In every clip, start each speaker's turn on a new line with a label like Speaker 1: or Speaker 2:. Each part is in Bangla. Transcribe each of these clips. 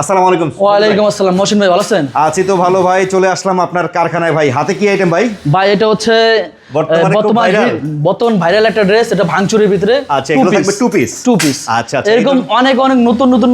Speaker 1: আসসালামু আলাইকুম।
Speaker 2: ওয়ালাইকুম আসসালাম। মহসিন ভাই ভালো আছেন?
Speaker 1: আছি তো ভালো ভাই চলে আসলাম আপনার কারখানায়। ভাই হাতে কি আইটেম ভাই?
Speaker 2: ভাই এটা হচ্ছে
Speaker 1: বর্তমান
Speaker 2: ভাইরাল একটা ড্রেস এটা ভাঙচুরের ভিতরে
Speaker 1: আচ্ছা, এগুলো থাকবে two piece?
Speaker 2: টু পিস
Speaker 1: আচ্ছা, আচ্ছা,
Speaker 2: এরকম অনেক অনেক নতুন নতুন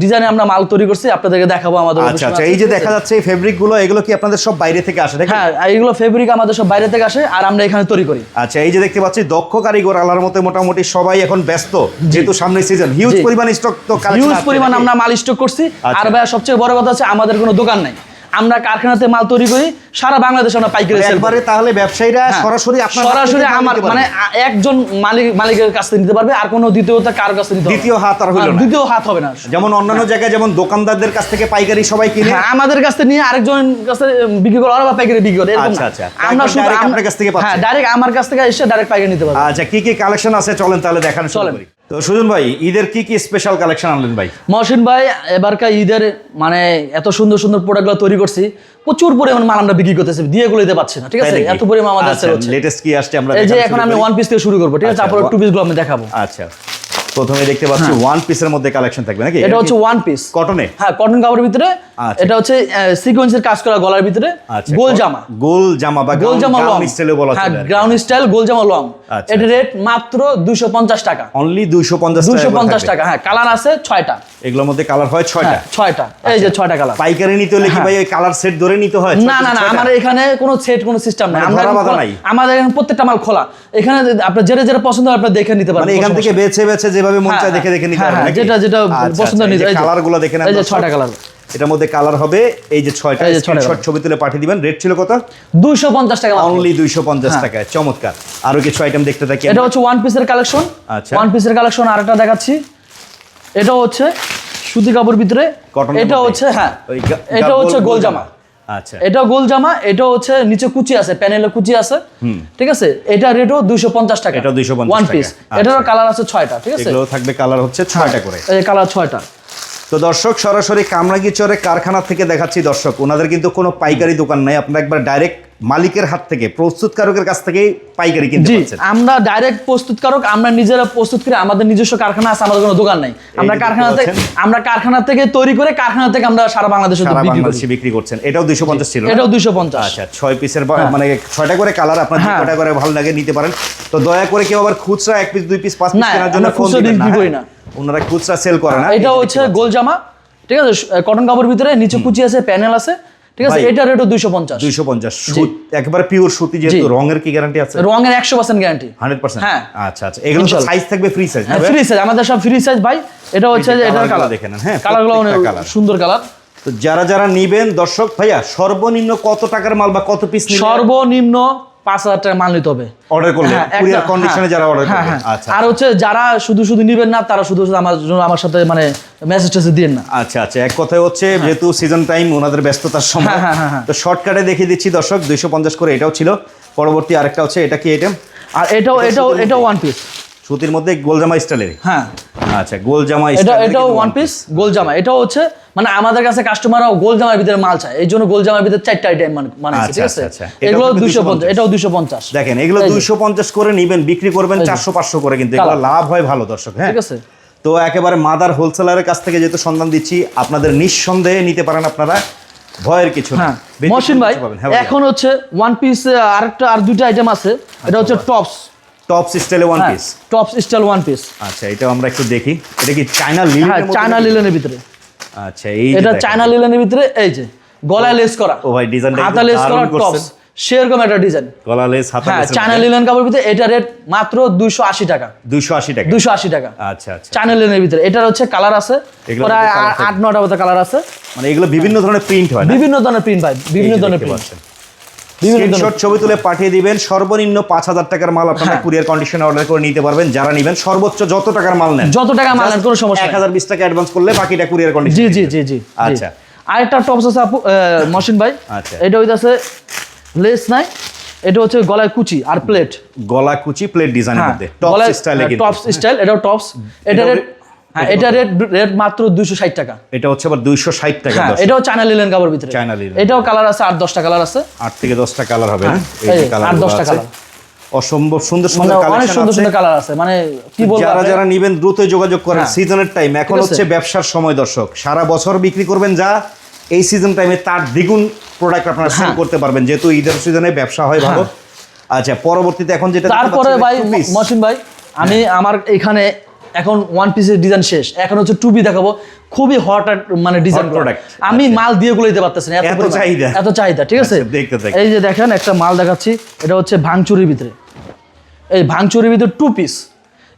Speaker 2: ডিজাইনে আমরা মাল তৈরি করছি আপনাদেরকে দেখাবো আমাদের
Speaker 1: আচ্ছা আচ্ছা এই যে দেখা যাচ্ছে এই ফেব্রিকগুলো এগুলো কি আপনাদের সব বাইরে থেকে আসে
Speaker 2: হ্যাঁ এইগুলো ফেব্রিক আমাদের সব বাইরে থেকে আসে আর আমরা এখানে তৈরি করি।
Speaker 1: আচ্ছা এই যে দেখতে পাচ্ছি দক্ষ কারিগর আলার মতে মোটামুটি সবাই এখন ব্যস্ত যেহেতু সামনে সিজন হিউজ। পরিমাণ স্টক তো
Speaker 2: হিউজ পরিমাণ আমরা মাল স্টক করছি।
Speaker 1: আচ্ছা।
Speaker 2: আর ভাই সবচেয়ে বড় কথা হচ্ছে আমাদের কোনো দোকান নাই। আমরা কারখানাতে মাল তৈরি করি সারা বাংলাদেশে আমরা পাইকারি সেল
Speaker 1: একবারে তাহলে ব্যবসায়ীরা
Speaker 2: হ্যাঁ।
Speaker 1: সরাসরি আপনার
Speaker 2: সরাসরি আমার মানে একজন মালিক মালিকের কাছ থেকে নিতে পারবে আর কোনো দ্বিতীয়তা কার কাছ নিতে।
Speaker 1: দ্বিতীয় হাত আর হইল
Speaker 2: হ্যাঁ,
Speaker 1: না।
Speaker 2: দ্বিতীয় হাত হবে না
Speaker 1: যেমন অন্যান্য জায়গায় যেমন দোকানদারদের কাছ থেকে পাইকারি সবাই কিনে
Speaker 2: হ্যাঁ, আমাদের কাছ থেকে নিয়ে আরেকজন কাছ থেকে বিক্রি করে বা পাইকারি বিক্রি করে এরকম
Speaker 1: আচ্ছা, আচ্ছা।
Speaker 2: আমরা শুধু
Speaker 1: আপনার কাছ থেকে পাচ্ছে।
Speaker 2: হ্যাঁ ডাইরেক্ট আমার কাছ থেকে এসে ডাইরেক্ট পাইকারি নিতে পারবে
Speaker 1: আচ্ছা কি কি কালেকশন আছে চলেন তাহলে দেখানো
Speaker 2: চলেন।
Speaker 1: তো সুজন ভাই ঈদের কি কি স্পেশাল কালেকশন আনলেন ভাই?
Speaker 2: মহসিন ভাই এবারকার ঈদের মানে এত সুন্দর সুন্দর প্রোডাক্টগুলো তৈরি করছি প্রচুর পরিমাণ মাল আমরা বিক্রি করতেছি দিয়ে গুলো দিতে পারছি না ঠিক আছে? এত পরিমাণ আমাদের
Speaker 1: লেটেস্ট কি আসছে আমরা
Speaker 2: এই যে এখন আমি ওয়ান পিস থেকে শুরু করব ঠিক আছে?
Speaker 1: আচ্ছা,
Speaker 2: তারপর টু পিসগুলো আমি দেখাবো।
Speaker 1: আচ্ছা। প্রথমে দেখতে পাচ্ছি ওয়ান পিসের মধ্যে কালেকশন থাকবে নাকি?
Speaker 2: এটা হচ্ছে ওয়ান পিস
Speaker 1: কটনে
Speaker 2: হ্যাঁ কটন কাপড়ের ভিতরে।
Speaker 1: আচ্ছা।
Speaker 2: এটা হচ্ছে সিকোয়েন্সের কাজ করা গলার ভিতরে।
Speaker 1: আচ্ছা
Speaker 2: গোল জামা।
Speaker 1: গোল জামা বা
Speaker 2: গোল জামা লং
Speaker 1: স্টাইলে বলা
Speaker 2: হ্যাঁ। গ্রাউন্ড স্টাইল গোল জামা লং
Speaker 1: আচ্ছা,
Speaker 2: এটা রেট মাত্র দুশো পঞ্চাশ টাকা।
Speaker 1: অনলি 250
Speaker 2: দুশো
Speaker 1: টাকা
Speaker 2: পঞ্চাশ টাকা হ্যাঁ কালার আছে ছয়টা।
Speaker 1: এগুলোর মধ্যে কালার হয় 6টা
Speaker 2: হ্যাঁ ছয়টা। এই যে ছয়টা কালার
Speaker 1: পাইকারি নিতে হলে কি ভাই ওই কালার সেট ধরে নিতে হয়?
Speaker 2: না না না আমার এখানে কোনো সেট কোনো সিস্টেম নাই।
Speaker 1: মানে
Speaker 2: আমরা? আমাদের এখানে প্রত্যেকটা মাল খোলা। এখানে আপনার যেটা যেটা পছন্দ হয় আপনার দেখে নিতে পারেন।
Speaker 1: মানে এখান থেকে বেছে বেছে যেভাবে মন চায়
Speaker 2: হ্যাঁ,
Speaker 1: দেখে দেখে নিতে
Speaker 2: হ্যাঁ,
Speaker 1: পারবেন
Speaker 2: হ্যাঁ, যেটা যেটা
Speaker 1: আচ্ছা,
Speaker 2: পছন্দ
Speaker 1: আচ্ছা, এই যে কালারগুলো দেখে নেন
Speaker 2: এই যে ছয়টা কালার
Speaker 1: এটার মধ্যে কালার হবে এই যে ছয়টা
Speaker 2: যে
Speaker 1: স্ক্রিনশট ছবি তুলে পাঠিয়ে দিবেন। রেট ছিল কত?
Speaker 2: দুশো পঞ্চাশ টাকা মাত্র।
Speaker 1: অনলি 250 টাকায়। চমৎকার। আরও কিছু আইটেম দেখতে থাকি
Speaker 2: এটা হচ্ছে ওয়ান পিসের কালেকশন
Speaker 1: আচ্ছা।
Speaker 2: ওয়ান পিসের কালেকশন আরেকটা দেখাচ্ছি। এটা হচ্ছে সুতি কাপড় ভিতরে। এটা হচ্ছে হ্যাঁ
Speaker 1: ওই
Speaker 2: এটা হচ্ছে
Speaker 1: গোল
Speaker 2: জামা।
Speaker 1: আচ্ছা।
Speaker 2: এটা গোল জামা এটা হচ্ছে নিচে কুচি আছে প্যানেলে কুচি আছে। ঠিক আছে? এটা রেটও দুইশো পঞ্চাশ টাকা।
Speaker 1: এটাও 250
Speaker 2: ওয়ান পিস
Speaker 1: আচ্ছা।
Speaker 2: এটারও কালার আছে ছয়টা ঠিক আছে?
Speaker 1: এগুলো থাকবে কালার হচ্ছে ছয়টা করে।
Speaker 2: এই কালার ছয়টা।
Speaker 1: তো দর্শক সরাসরি কামরাঙ্গি চরে কারখানা থেকে দেখাচ্ছি দর্শক ওনাদের কিন্তু কোনো পাইকারি দোকান নাই। আপনারা একবার ডাইরেক্ট মালিকের হাত থেকে প্রস্তুতকারকের কাছ থেকেই পাইকারি কিনতে
Speaker 2: জি আমরা ডাইরেক্ট প্রস্তুতকারক আমরা নিজেরা প্রস্তুত করে আমাদের নিজস্ব কারখানা আছে আমাদের কোনো দোকান নাই। আমরা কারখানা থেকে আমরা কারখানা থেকে তৈরি করে কারখানা থেকে আমরা সারা বাংলাদেশে
Speaker 1: সারা বাংলাদেশে বিক্রি করছেন। এটাও দুইশো পঞ্চাশ ছিল
Speaker 2: এটাও দুইশো পঞ্চাশ।
Speaker 1: আচ্ছা ছয় পিসের মানে ছয়টা করে কালার আপনার যে
Speaker 2: হ্যাঁ।
Speaker 1: কটা করে ভালো লাগে নিতে পারেন। তো দয়া করে কেউ আবার খুচরা এক পিস দুই পিস পাঁচ পিস কেনার জন্য ফোন দিবেন হ্যাঁ?
Speaker 2: না।
Speaker 1: ওনারা খুচরা সেল করে না।
Speaker 2: এটা হচ্ছে গোল জামা ঠিক আছে? কটন কাপড় ভিতরে নিচে কুচি আছে প্যানেল আছে ঠিক আছে? এটা রেটও দুইশো পঞ্চাশ।
Speaker 1: দুইশো পঞ্চাশ। একেবারে পিওর সুতি যেহেতু রঙের কি গ্যারান্টি আছে?
Speaker 2: রঙের একশো পার্সেন্ট গ্যারান্টি
Speaker 1: হান্ড্রেড পার্সেন্ট
Speaker 2: হ্যাঁ।
Speaker 1: আচ্ছা আচ্ছা। এগুলো। সাইজ থাকবে ফ্রি সাইজ
Speaker 2: ফ্রি সাইজ আমাদের সব ফ্রি সাইজ ভাই। এটা হচ্ছে
Speaker 1: যে
Speaker 2: এটার কালার
Speaker 1: দেখে নেন, হ্যাঁ,
Speaker 2: কালারগুলো অনেক সুন্দর কালার
Speaker 1: তো যারা যারা নিবেন দর্শক ভাইয়া সর্বনিম্ন কত টাকার মাল বা কত পিস
Speaker 2: সর্বনিম্ন পাঁচ হাজার টাকা মাল নিতে হবে।
Speaker 1: অর্ডার করলে
Speaker 2: হ্যাঁ,
Speaker 1: কুরিয়ার কন্ডিশনে
Speaker 2: হ্যাঁ,
Speaker 1: যারা অর্ডার
Speaker 2: হ্যাঁ,
Speaker 1: করবে
Speaker 2: হ্যাঁ।
Speaker 1: আচ্ছা।
Speaker 2: আর হচ্ছে যারা শুধু শুধু নিবেন না তারা শুধু শুধু আমার আমার সাথে মানে মেসেজ টেসেজ দিন না।
Speaker 1: আচ্ছা আচ্ছা এক কথায় হচ্ছে যেহেতু সিজন টাইম ওনাদের ব্যস্ততার সময়
Speaker 2: হ্যাঁ, হ্যাঁ, হ্যাঁ, হ্যাঁ।
Speaker 1: তো শর্টকাটে দেখিয়ে দিচ্ছি দর্শক দুইশো পঞ্চাশ করে এটাও ছিল। পরবর্তী আরেকটা হচ্ছে এটা কি আইটেম
Speaker 2: আর এটাও এটাও এটাও ওয়ান পিস
Speaker 1: সুতির মধ্যে গোলজামা স্টাইলের
Speaker 2: হ্যাঁ।
Speaker 1: আচ্ছা গোলজামা
Speaker 2: এটা এটাও ওয়ান পিস গোল জামা এটাও হচ্ছে মানে আমাদের কাছে কাস্টমাররাও গোল জামার ভিতরে মাল চায়। এই জন্য গোল জামার ভিতরে চারটা আইটেম মানে
Speaker 1: আচ্ছা,
Speaker 2: ঠিক আছে?
Speaker 1: আচ্ছা, আচ্ছা।
Speaker 2: এগুলো
Speaker 1: 250
Speaker 2: পঞ্চাশ এটাও দুইশো পঞ্চাশ।
Speaker 1: দেখেন এগুলো। দুইশো পঞ্চাশ করে নিবেন বিক্রি করবেন। চারশো পাঁচশো করে কিন্তু এগুলো লাভ হয় ভালো দর্শক হ্যাঁ?
Speaker 2: ঠিক আছে।
Speaker 1: তো একেবারে মাদার হোলসেলারের কাছ থেকে যেহেতু সন্ধান দিচ্ছি আপনাদের নিঃসন্দেহে নিতে পারেন আপনারা ভয়ের কিছু না।
Speaker 2: হ্যাঁ। মহসিন ভাই।
Speaker 1: হ্যাঁ।
Speaker 2: এখন হচ্ছে ওয়ান পিস আরেকটা আর দুইটা আইটেম আছে। এটা হচ্ছে টপস
Speaker 1: টপস স্টাইলে ওয়ান
Speaker 2: হ্যাঁ
Speaker 1: piece
Speaker 2: tops style one piece
Speaker 1: আচ্ছা এটা আমরা একটু দেখি। এটা কি চায়না লিল
Speaker 2: হ্যাঁ চায়না লিলেনের ভিতরে।
Speaker 1: আচ্ছা এই
Speaker 2: এটা চায়না লিলেনের ভিতরে এই যে গলায় লেস করা।
Speaker 1: ও ভাই ডিজাইনটা
Speaker 2: হাতা লেস করা টপস সেরকম একটা ডিজাইন
Speaker 1: গলা লেস হাতা
Speaker 2: হ্যাঁ চায়না লিলেন কাপড়ের ভিতরে এটা রেট মাত্র দুইশো আশি টাকা।
Speaker 1: 280 টাকা?
Speaker 2: দুইশো আশি টাকা।
Speaker 1: আচ্ছা আচ্ছা
Speaker 2: চায়না লিলেনের ভিতরে। এটার হচ্ছে কালার আছে প্রায় আট নটা মতো কালার আছে।
Speaker 1: মানে এগুলো বিভিন্ন ধরনের প্রিন্ট হয়
Speaker 2: বিভিন্ন ধরনের প্রিন্ট ভাই বিভিন্ন ধরনের প্রিন্ট
Speaker 1: স্ক্রিনশট ছবি তুলে পাঠিয়ে দিবেন। সর্বনিম্ন পাঁচ হাজার টাকার মাল আপনারা। কুরিয়ার কন্ডিশনে অর্ডার করে নিতে পারবেন। যারা নেবেন সর্বোচ্চ যত টাকার মাল নেন।
Speaker 2: যত টাকা মাল নেন, কোনো সমস্যা
Speaker 1: এক। হাজার বিশ টাকা অ্যাডভান্স করলে বাকিটা কুরিয়ার কন্ডিশন
Speaker 2: জি জি জি জি
Speaker 1: আচ্ছা।
Speaker 2: আরেকটা টপস আছে আপু মশিন ভাই।
Speaker 1: আচ্ছা।
Speaker 2: এটা হইতাছে লেস নাই এটা হচ্ছে গলায় কুচি আর প্লেট
Speaker 1: গলা কুচি প্লেট ডিজাইনের
Speaker 2: হ্যাঁ
Speaker 1: মধ্যে। টপ স্টাইলে কিন্তু।
Speaker 2: টপস স্টাইল এটাও টপস এটা হ্যাঁ এটা রেট রেট মাত্র দুইশো ষাট টাকা।
Speaker 1: এটা হচ্ছে আবার টাকা
Speaker 2: হ্যাঁ এটাও চায়না লিলেন কাপড় ভিতরে।
Speaker 1: China linen.
Speaker 2: এটাও কালার আছে আট দশটা কালার আছে।
Speaker 1: আট থেকে দশটা কালার হবে।
Speaker 2: হ্যাঁ,
Speaker 1: এই যে কালার
Speaker 2: আট দশটা কালার
Speaker 1: অসম্ভব সুন্দর
Speaker 2: মানে
Speaker 1: সুন্দর
Speaker 2: অনেক সুন্দর সুন্দর কালার আছে। মানে কি বলব
Speaker 1: যারা যারা নিবেন দ্রুত যোগাযোগ করেন।
Speaker 2: হ্যাঁ।
Speaker 1: সিজনের টাইম এখন হচ্ছে ব্যবসার সময় দর্শক। সারা বছর বিক্রি করবেন যা এই সিজন টাইমে তার দ্বিগুণ প্রোডাক্ট আপনারা সেল। করতে পারবেন। যেহেতু ঈদের সিজনে ব্যবসা হয় ভালো। আচ্ছা পরবর্তীতে এখন যেটা
Speaker 2: তারপরে ভাই। মহসিন ভাই আমি আমার এখানে এখন ওয়ান পিসের ডিজাইন শেষ। এখন হচ্ছে টু টুপি দেখাবো। খুবই হট মানে ডিজাইন
Speaker 1: product।
Speaker 2: আমি মাল দিয়ে গুলো দিতে পারতেছি না এত
Speaker 1: চাহিদা।
Speaker 2: এত চাহিদা ঠিক আছে?
Speaker 1: আচ্ছা।
Speaker 2: এই যে দেখেন একটা মাল দেখাচ্ছি। এটা হচ্ছে ভাঙচুরির ভিতরে। এই ভাঙচুরির ভিতরে টু পিস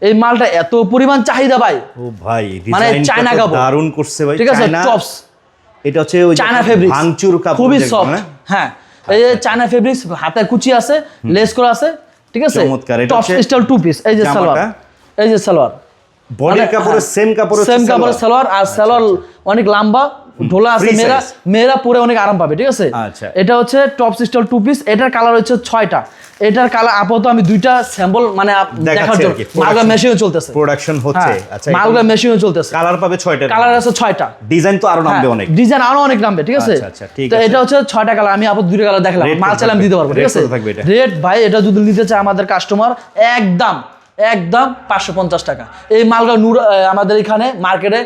Speaker 2: এই মালটা এত পরিমাণ চাহিদা ভাই।
Speaker 1: ও ভাই
Speaker 2: মানে চায়না কাপড়।
Speaker 1: দারুণ করছে ভাই।
Speaker 2: ঠিক আছে টপস
Speaker 1: এটা হচ্ছে ওই
Speaker 2: চায়না ফেব্রিক
Speaker 1: ভাঙচুর কাপড়
Speaker 2: খুবই সফট হ্যাঁ। এই যে চায়না ফেব্রিক্স হাতে কুচি আছে লেস করা আছে ঠিক আছে?
Speaker 1: চমৎকার, এটা
Speaker 2: টপস স্টাইল টু পিস এই যে। সালোয়ার। এই যে সালোয়ার।
Speaker 1: বডির কাপড়ের সেম কাপড়ের
Speaker 2: সেম কাপড়ের সালোয়ার। আর সালোয়ার অনেক লম্বা ঢোলা আছে মেয়েরা মেয়েরা পরে অনেক আরাম পাবে ঠিক আছে?
Speaker 1: আচ্ছা।
Speaker 2: এটা হচ্ছে টপ সিস্টাল টু পিস এটার কালার হচ্ছে ছয়টা। এটার কালার আপাতত আমি দুইটা স্যাম্পল মানে দেখার জন্য। মালগা মেশিনও চলতেছে।
Speaker 1: প্রোডাকশন হচ্ছে। আচ্ছা
Speaker 2: মালগা মেশিনও চলতেছে।
Speaker 1: কালার পাবে ছয়টা
Speaker 2: কালার আছে ছয়টা।
Speaker 1: ডিজাইন তো আরও নামবে অনেক।
Speaker 2: ডিজাইন আরও অনেক নামবে ঠিক আছে?
Speaker 1: আচ্ছা, আচ্ছা, ঠিক
Speaker 2: তো। এটা হচ্ছে ছয়টা কালার আমি আপাতত দুইটা কালার দেখালাম। মাল চাইলে আমি দিতে পারব ঠিক আছে? রেট ভাই এটা যদি নিতে চায় আমাদের কাস্টমার একদম একদম পাঁচশো পঞ্চাশ টাকা। এই মালটা নূর আমাদের এখানে মার্কেটে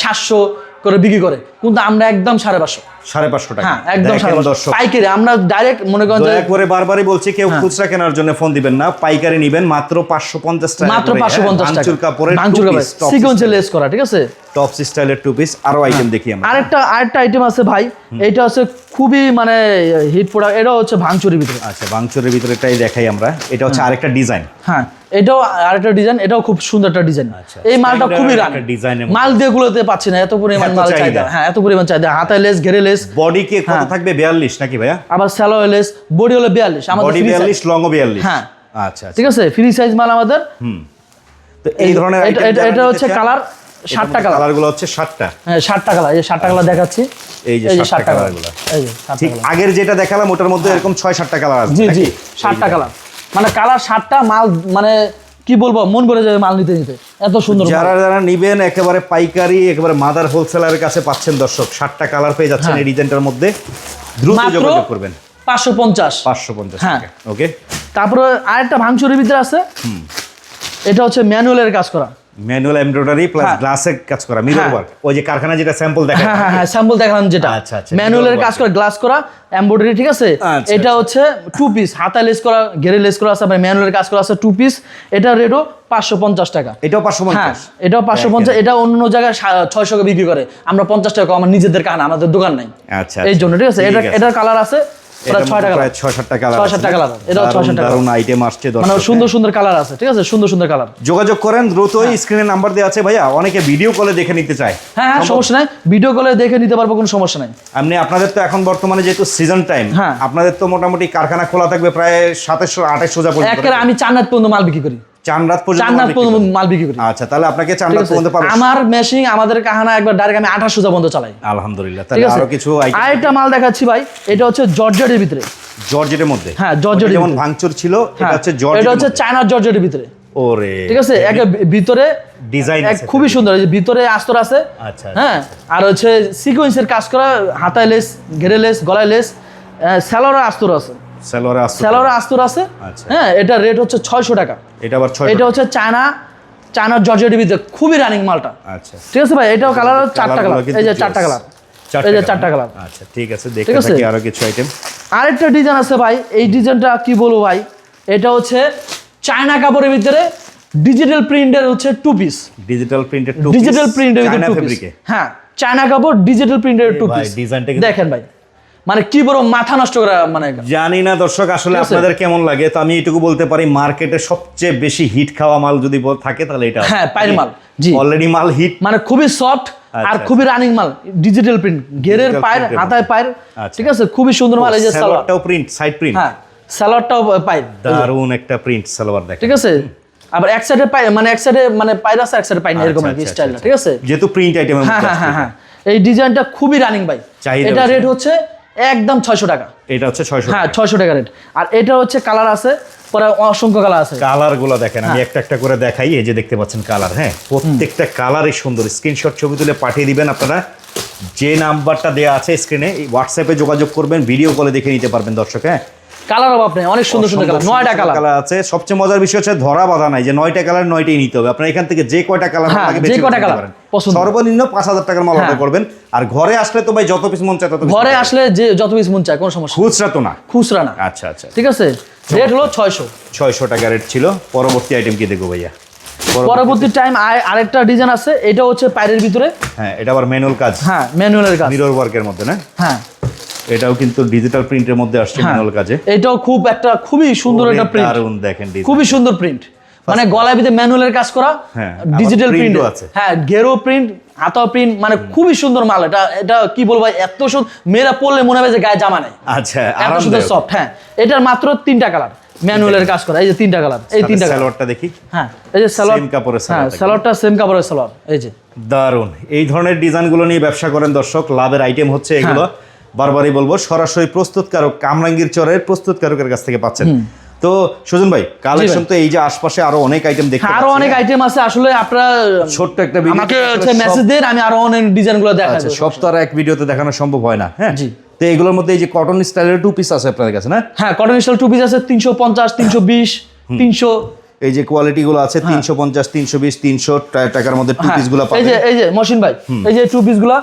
Speaker 2: সাতশো করে বিক্রি করে। কিন্তু আমরা একদম সাড়ে পাঁচশো।
Speaker 1: সাড়ে পাঁচশো টাকা।
Speaker 2: হ্যাঁ একদম সাড়ে পাঁচশো। পাইকারি আমরা ডাইরেক্ট মনে করেন
Speaker 1: করে বারবারই বলছি কেউ
Speaker 2: হ্যাঁ।
Speaker 1: খুচরা কেনার জন্য ফোন দিবেন না। পাইকারি নিবেন মাত্র পাঁচশো পঞ্চাশ টাকা
Speaker 2: মাত্র পাঁচশো পঞ্চাশ টাকা।
Speaker 1: কাপড়ের
Speaker 2: ভাঙচুর সিকোয়েন্সে লেস করা ঠিক আছে?
Speaker 1: টপ স্টাইলের টু পিস আরও আইটেম দেখি আমরা।
Speaker 2: আরেকটা আরেকটা আইটেম আছে ভাই। এটা হচ্ছে খুবই মানে হিট প্রোডাক্ট এটা হচ্ছে ভাঙচুরের ভিতরে।
Speaker 1: আচ্ছা ভাঙচুরের ভিতরে এটাই দেখাই আমরা। এটা হচ্ছে আরেকটা ডিজাইন
Speaker 2: হ্যাঁ এটাও আরেকটা ডিজাইন এটাও খুব সুন্দর একটা ডিজাইন
Speaker 1: আচ্ছা,
Speaker 2: এই মালটা খুবই রান মাল দিয়ে গুলোতে পাচ্ছি না এত পরিমাণ মাল
Speaker 1: চাহিদা।
Speaker 2: চাহিদা। হ্যাঁ এত পরিমাণ চাহিদা। হাতায় লেস ঘেরে লেস।
Speaker 1: বডি কে কত
Speaker 2: হ্যাঁ।
Speaker 1: থাকবে? বিয়াল্লিশ নাকি ভাইয়া?
Speaker 2: আবার স্যালো লেস বডি হলো বিয়াল্লিশ। আমাদের
Speaker 1: বডি
Speaker 2: free size।
Speaker 1: বিয়াল্লিশ লং বিয়াল্লিশ।
Speaker 2: হ্যাঁ।
Speaker 1: আচ্ছা
Speaker 2: ঠিক আছে? ফ্রি সাইজ মাল আমাদের।
Speaker 1: তো এই ধরনের
Speaker 2: এটা-
Speaker 1: item
Speaker 2: এটা-
Speaker 1: যারা
Speaker 2: এটা
Speaker 1: নিতে
Speaker 2: হচ্ছে কালার
Speaker 1: এটার
Speaker 2: কালার
Speaker 1: কালারগুলো হচ্ছে সাতটা।
Speaker 2: হ্যাঁ সাতটা কালার এই যে কালার দেখাচ্ছি।
Speaker 1: এই যে সাতটা
Speaker 2: সাতটা
Speaker 1: কালারগুলো।
Speaker 2: এই যে
Speaker 1: ঠিক আগের যেটা দেখালাম ওটার মধ্যে এরকম ছয় সাতটা কালার আছে
Speaker 2: জি জি কালার মানে কালার সাতটা মাল মানে কি বলব মন করে যাবে মাল নিতে নিতে। এত সুন্দর
Speaker 1: যারা যারা নিবেন একেবারে পাইকারি একেবারে মাদার হোলসেলারের কাছে পাচ্ছেন দর্শক সাতটা কালার পেয়ে যাচ্ছেন
Speaker 2: হ্যাঁ।
Speaker 1: এই ডিজাইনটার মধ্যে দ্রুত যোগাযোগ করবেন।
Speaker 2: পাঁচশো পঞ্চাশ।
Speaker 1: পাঁচশো পঞ্চাশ
Speaker 2: হ্যাঁ।
Speaker 1: ওকে
Speaker 2: তারপরে আরেকটা ভাঙচুরের ভিতরে আছে। এটা হচ্ছে ম্যানুয়ালের কাজ করা।
Speaker 1: ম্যানুয়াল এমব্রয়ডারি প্লাস
Speaker 2: হ্যাঁ।
Speaker 1: গ্লাসের কাজ করা মিরর
Speaker 2: হ্যাঁ।
Speaker 1: ওয়ার্ক ওই যে কারখানা যেটা স্যাম্পল দেখা
Speaker 2: হ্যাঁ হ্যাঁ হ্যাঁ স্যাম্পল দেখালাম যেটা।
Speaker 1: আচ্ছা, আচ্ছা,
Speaker 2: ম্যানুয়ালের কাজ করা গ্লাস করা এমব্রয়ডারি ঠিক আছে?
Speaker 1: আচ্ছা,
Speaker 2: এটা হচ্ছে টু পিস হাতা লেস করা ঘেরে লেস করা আছে ম্যানুয়ালের কাজ করা আছে টু পিস এটা রেটও পাঁচশো পঞ্চাশ টাকা।
Speaker 1: এটাও পাঁচশো
Speaker 2: হ্যাঁ
Speaker 1: পঞ্চাশ
Speaker 2: এটাও পাঁচশো পঞ্চাশ এটা অন্য জায়গায় ছয়শো বিক্রি করে। আমরা পঞ্চাশ টাকা আমার নিজেদের কাহানা আমাদের দোকান নাই।
Speaker 1: আচ্ছা
Speaker 2: এই জন্য ঠিক আছে? এটা এটার কালার আছে
Speaker 1: আসছে
Speaker 2: মানে
Speaker 1: যোগাযোগ করেন দ্রুতই স্ক্রিনে নাম্বার দেওয়া আছে। ভাইয়া অনেকে ভিডিও কলে দেখে নিতে চায়।
Speaker 2: হ্যাঁ হ্যাঁ সমস্যা নাই। ভিডিও কলে দেখে নিতে পারব কোনো সমস্যা নাই।
Speaker 1: আপনি আপনাদের তো এখন বর্তমানে যেহেতু সিজন টাইম
Speaker 2: হ্যাঁ।
Speaker 1: আপনাদের তো মোটামুটি কারখানা খোলা থাকবে প্রায় সাতাশশো আঠাশশো যা
Speaker 2: আমি চান্নাত পর্যন্ত মাল বিক্রি করি।
Speaker 1: চান রাত পর্যন্ত মাল বিক্রি
Speaker 2: করি
Speaker 1: আচ্ছা তাহলে আপনাকে চান
Speaker 2: ঠিক
Speaker 1: রাত
Speaker 2: আছে?
Speaker 1: পর্যন্ত পাবো।
Speaker 2: আমার মেশিন আমাদের কাহানা একবার ডাইরেক্ট আমি আঠাশ সোজা পর্যন্ত চালাই।
Speaker 1: আলহামদুলিল্লাহ তাহলে আরও কিছু
Speaker 2: আরেকটা মাল দেখাচ্ছি ভাই এটা হচ্ছে জর্জেটের ভিতরে।
Speaker 1: জর্জেটের মধ্যে?
Speaker 2: হ্যাঁ, জর্জেটের
Speaker 1: ওটা যেমন ভাঙচুর ছিল এটা
Speaker 2: হ্যাঁ,
Speaker 1: হচ্ছে
Speaker 2: এটা হচ্ছে। চায়নার জর্জেটের ভিতরে।
Speaker 1: ওরে
Speaker 2: ঠিক আছে? একে ভিতরে
Speaker 1: ডিজাইন
Speaker 2: খুবই সুন্দর এই ভিতরে আস্তর আছে।
Speaker 1: আচ্ছা,
Speaker 2: হ্যাঁ আর হচ্ছে সিকোয়েন্সের কাজ করা হাতায় লেস ঘেরে লেস গলায় লেস স্যালোয়ার আস্তর আছে।
Speaker 1: সালোয়ারে আসছে
Speaker 2: স্যালোয়ার আস্তর আছে?
Speaker 1: আচ্ছা।
Speaker 2: হ্যাঁ এটা রেট হচ্ছে ছয়শো টাকা।
Speaker 1: এটা আবার
Speaker 2: এটা হচ্ছে চায়না চায়নার জর্জেটের ভিতরে খুবই রানিং মালটা।
Speaker 1: আচ্ছা।
Speaker 2: ঠিক আছে ভাই? এটাও কালার চারটা কালার এই যে চারটা কালার এই যে চারটা কালার
Speaker 1: আচ্ছা ঠিক আছে দেখতে থাকি আরও কিছু আইটেম
Speaker 2: আরেকটা ডিজাইন আছে ভাই। এই ডিজাইনটা কি বলব ভাই? এটা হচ্ছে চায়না কাপড়ের ভিতরে ডিজিটাল প্রিন্টের হচ্ছে two piece
Speaker 1: digital printed two
Speaker 2: digital প্রিন্টের ভিতরে
Speaker 1: চায়না
Speaker 2: টু পিস হ্যাঁ চায়না কাপড় ডিজিটাল প্রিন্টের টু পিস
Speaker 1: ডিজাইনটা
Speaker 2: দেখেন ভাই। মানে কি বড় মাথা নষ্ট করা মানে
Speaker 1: জানি না দর্শক আসলে আপনাদের কেমন লাগে? তো আমি এটুকু বলতে পারি মার্কেটে সবচেয়ে বেশি হিট খাওয়া মাল যদি থাকে তাহলে এটা
Speaker 2: হ্যাঁ, পায়ের মাল, জি।
Speaker 1: অলরেডি মাল হিট।
Speaker 2: মানে খুবই সফট আর
Speaker 1: আচ্ছা,
Speaker 2: খুবই রানিং মাল ডিজিটাল প্রিন্ট গেরের পায়ের হাতায় পায়ের
Speaker 1: আচ্ছা।
Speaker 2: ঠিক আছে? খুবই সুন্দর মাল এই যে
Speaker 1: সালোয়ারটাও প্রিন্ট সাইড প্রিন্ট
Speaker 2: হ্যাঁ সালোয়ারটাও পায়ের।
Speaker 1: দারুণ একটা প্রিন্ট সালোয়ার দেখেন।
Speaker 2: ঠিক আছে? আবার এক সাইডে পাই মানে এক সাইডে মানে পায়ের আছে এক সাইডে পাই না এরকম
Speaker 1: আচ্ছা,
Speaker 2: আর কি
Speaker 1: আচ্ছা,
Speaker 2: স্টাইলটা
Speaker 1: আচ্ছা।
Speaker 2: ঠিক আছে?
Speaker 1: যেহেতু প্রিন্ট আইটেম
Speaker 2: হ্যাঁ হ্যাঁ হ্যাঁ হ্যাঁ। এই ডিজাইনটা খুবই রানিং ভাই। এটা রেট হচ্ছে একদম ছয়শো টাকা।
Speaker 1: এটা হচ্ছে ছয়শো
Speaker 2: হ্যাঁ ছয়শো টাকা রেট। আর এটা হচ্ছে কালার আছে পরে অসংখ্য কালার আছে।
Speaker 1: কালারগুলো দেখেন আমি
Speaker 2: হ্যাঁ।
Speaker 1: একটা একটা করে দেখাই এই যে দেখতে পাচ্ছেন কালার হ্যাঁ? প্রত্যেকটা কালারই সুন্দর। স্ক্রিনশট ছবি তুলে পাঠিয়ে দিবেন আপনারা। যে নাম্বারটা দেওয়া আছে স্ক্রিনে হোয়াটসঅ্যাপে যোগাযোগ করবেন ভিডিও কলে দেখে নিতে পারবেন দর্শক হ্যাঁ?
Speaker 2: কালার অভাব নেই অনেক সুন্দর সুন্দর কালার নয়টা কালার
Speaker 1: কালার আছে। সবচেয়ে মজার বিষয় হচ্ছে ধরা বাধা নাই যে নয়টা কালার নয়টাই নিতে হবে। আপনার এখান থেকে যে কয়টা কালার
Speaker 2: হ্যাঁ,
Speaker 1: লাগে
Speaker 2: যে কয়টা
Speaker 1: কালার
Speaker 2: পছন্দ।
Speaker 1: সর্বনিম্ন পাঁচ হাজার টাকার মাল অর্ডার
Speaker 2: হ্যাঁ।
Speaker 1: করবেন। আর ঘরে আসলে তো ভাই যত পিস মন চায় তত
Speaker 2: ঘরে আসলে যে যত পিস মন চায় কোনো সমস্যা
Speaker 1: খুচরা তো না।
Speaker 2: খুচরা না।
Speaker 1: আচ্ছা আচ্ছা।
Speaker 2: ঠিক আছে? রেট হলো ছয়শো।
Speaker 1: ছয়শো টাকা রেট ছিল। পরবর্তী আইটেম কি দেখব ভাইয়া? পরবর্তী-
Speaker 2: টাইম আরেকটা ডিজাইন আছে এটা হচ্ছে পায়ের ভিতরে।
Speaker 1: হ্যাঁ এটা আবার ম্যানুয়াল কাজ।
Speaker 2: হ্যাঁ ম্যানুয়ালের কাজ।
Speaker 1: মিরর ওয়ার্কের মধ্যে না?
Speaker 2: হ্যাঁ।
Speaker 1: এটাও কিন্তু ডিজিটাল প্রিন্টের মধ্যে আসছে ম্যানুয়াল কাজে।
Speaker 2: এটাও খুব একটা খুবই সুন্দর একটা প্রিন্ট
Speaker 1: দারুণ দেখেন।
Speaker 2: খুবই সুন্দর প্রিন্ট মানে গলায় ভিতরে ম্যানুয়ালের কাজ করা
Speaker 1: হ্যাঁ,
Speaker 2: ডিজিটাল
Speaker 1: প্রিন্টও
Speaker 2: প্রিন্ট
Speaker 1: আছে।
Speaker 2: হ্যাঁ গেরো প্রিন্ট হাতাও প্রিন্ট মানে খুবই সুন্দর মাল। এটা এটা কি বলব এত সুন্দর মেয়েরা পরলে মনে হবে যে গায়ে জামা নেই।
Speaker 1: আচ্ছা
Speaker 2: এত সুন্দর সফট হ্যাঁ। এটার মাত্র তিনটা কালার ম্যানুয়ালের কাজ করা এই যে তিনটা কালার এই তিনটা
Speaker 1: সালোয়ারটা দেখি।
Speaker 2: হ্যাঁ এই যে সালোয়ার
Speaker 1: Same কাপড়ের
Speaker 2: হ্যাঁ
Speaker 1: সালোয়ার
Speaker 2: সালোয়ারটা সেম কাপড়ের সালোয়ার এই যে।
Speaker 1: দারুণ এই ধরনের ডিজাইনগুলো নিয়ে ব্যবসা করেন দর্শক লাভের আইটেম হচ্ছে এগুলো। বারবারই বলব সরাসরি প্রস্তুতকারক কামরাঙ্গীর চরের প্রস্তুতকারকের কাছ থেকে পাচ্ছেন। তো সুজন ভাই কালেকশন তো এই যে আশপাশে আরও অনেক আইটেম দেখতে
Speaker 2: হ্যাঁ,
Speaker 1: আরও
Speaker 2: অনেক আইটেম আছে আসলে আপনারা
Speaker 1: ছোট্ট একটা video
Speaker 2: আমাকে মেসেজ দেন আমি আরও অনেক ডিজাইনগুলো দেখাবো।
Speaker 1: আচ্ছা সব তো আর এক ভিডিওতে দেখানো সম্ভব হয় না হ্যাঁ?
Speaker 2: জি।
Speaker 1: তো এগুলোর মধ্যে এই যে কটন স্টাইলের টু পিস আছে আপনাদের কাছে না?
Speaker 2: হ্যাঁ কটন স্টাইল টু পিস আছে তিনশো পঞ্চাশ তিনশো বিশ তিনশো
Speaker 1: এই যে কোয়ালিটি গুলো আছে তিনশো পঞ্চাশ তিনশো বিশ তিনশো টাকার মধ্যে টু
Speaker 2: হ্যাঁ,
Speaker 1: পিসগুলো
Speaker 2: এই যে
Speaker 1: পাবেন।
Speaker 2: এই যে মহসিন ভাই এই যে টু পিসগুলা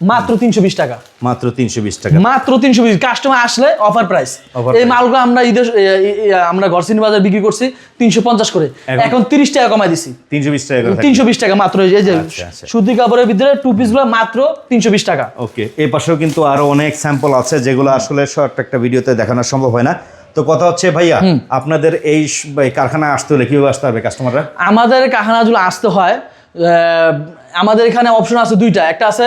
Speaker 2: মাত্র তিনশো বিশ টাকা।
Speaker 1: মাত্র তিনশো বিশ টাকা।
Speaker 2: মাত্র তিনশো বিশ। কাস্টমার আসলে অফার প্রাইস এই মালগুলো আমরা ঈদের এ, এ, এ, আমরা ঘরসিনী বাজার বিক্রি করছি তিনশো পঞ্চাশ করে।
Speaker 1: এখন-
Speaker 2: তিরিশ টাকা কমাই দিছি।
Speaker 1: তিনশো বিশ টাকা
Speaker 2: তিনশো বিশ টাকা মাত্র এই যে
Speaker 1: আচ্ছা, আচ্ছা।
Speaker 2: সুতি কাপড়ের ভিতরে টু পিসগুলো মাত্র তিনশো বিশ টাকা।
Speaker 1: ওকে এই পাশেও কিন্তু আরও অনেক স্যাম্পল আছে যেগুলো আসলে শর্ট একটা ভিডিওতে দেখানো সম্ভব হয় না। তো কথা হচ্ছে ভাইয়া আপনাদের এই কারখানা আসতে হলে কীভাবে আসতে হবে কাস্টমাররা
Speaker 2: আমাদের কারখানাগুলো আসতে হয় আমাদের এখানে অপশন আছে দুইটা। একটা আছে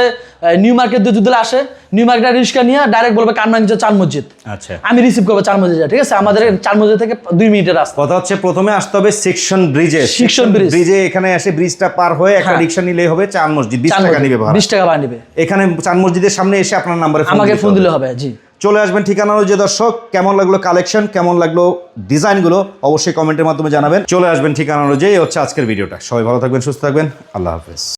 Speaker 2: নিউ মার্কেট দিয়ে যদি আসে। নিউ মার্কেট রিক্সা নিয়ে ডাইরেক্ট বলবে কানমাঙ্গি চার মসজিদ।
Speaker 1: আচ্ছা।
Speaker 2: আমি রিসিভ করব চার মসজিদ ঠিক আছে? আমাদের চার মসজিদ থেকে দুই মিনিটের রাস্তা।
Speaker 1: কথা হচ্ছে প্রথমে আসতে হবে সেকশন ব্রিজে
Speaker 2: সেকশন ব্রিজ
Speaker 1: ব্রিজে এখানে এসে ব্রিজটা পার হয়ে একটা
Speaker 2: হ্যাঁ।
Speaker 1: রিক্সা নিলে হবে চার মসজিদ। বিশ টাকা নিবে
Speaker 2: বিশ টাকা নিবে।
Speaker 1: এখানে চার মসজিদের সামনে এসে আপনার নাম্বারে
Speaker 2: আমাকে ফোন দিলে হবে জি।
Speaker 1: চলে আসবেন ঠিকানা যে দর্শক কেমন লাগল কালেকশন কেমন লাগল ডিজাইনগুলো অবশ্যই কমেন্টের মাধ্যমে জানাবেন। চলে আসবেন ঠিকানা অনুযায়ী হচ্ছে আজকের ভিডিওটা সবাই ভালো থাকবেন সুস্থ থাকবেন। আল্লাহ হাফেজ।